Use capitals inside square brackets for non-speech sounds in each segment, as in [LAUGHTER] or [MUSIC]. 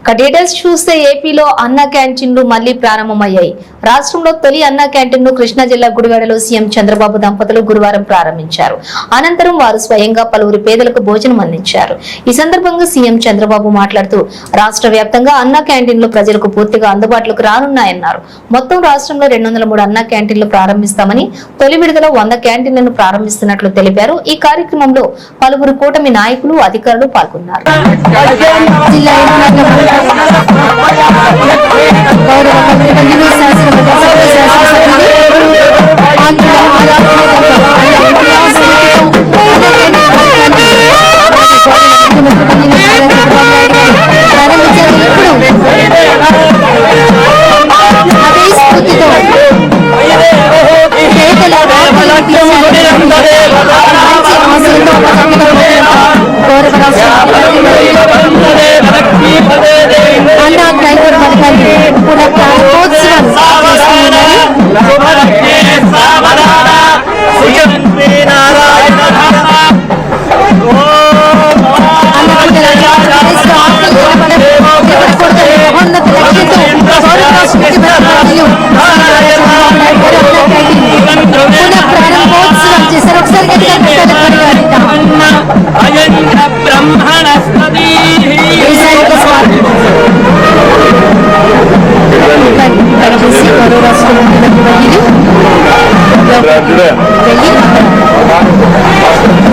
ఇక డీటెయిల్స్ చూస్తే ఏపీలో అన్న క్యాంటీన్లు మళ్ళీ ప్రారంభమయ్యాయి. రాష్ట్రంలో తొలి అన్న క్యాంటీన్ను కృష్ణా జిల్లా గుడివాడలో సీఎం చంద్రబాబు దంపతులు గురువారం ప్రారంభించారు. అనంతరం వారు స్వయంగా పలువురు పేదలకు భోజనం అందించారు. ఈ సందర్భంగా సీఎం చంద్రబాబు మాట్లాడుతూ రాష్ట్ర వ్యాప్తంగా అన్న క్యాంటీన్లు ప్రజలకు పూర్తిగా అందుబాటులోకి రానున్నాయన్నారు. మొత్తం రాష్ట్రంలో రెండు వందల మూడు అన్న క్యాంటీన్లు ప్రారంభిస్తామని తొలి విడుదల వంద క్యాంటీన్లను ప్రారంభిస్తున్నట్లు తెలిపారు. ఈ కార్యక్రమంలో పలువురు కూటమి నాయకులు అధికారులు పాల్గొన్నారు. [LAUGHS] Mujer.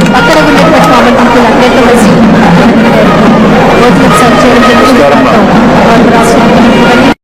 పక్కన ఉన్నటువంటి కామెంట్ అందరితో కలిసి భోజనం సర్వ్ చేయడం జరుగుతుంది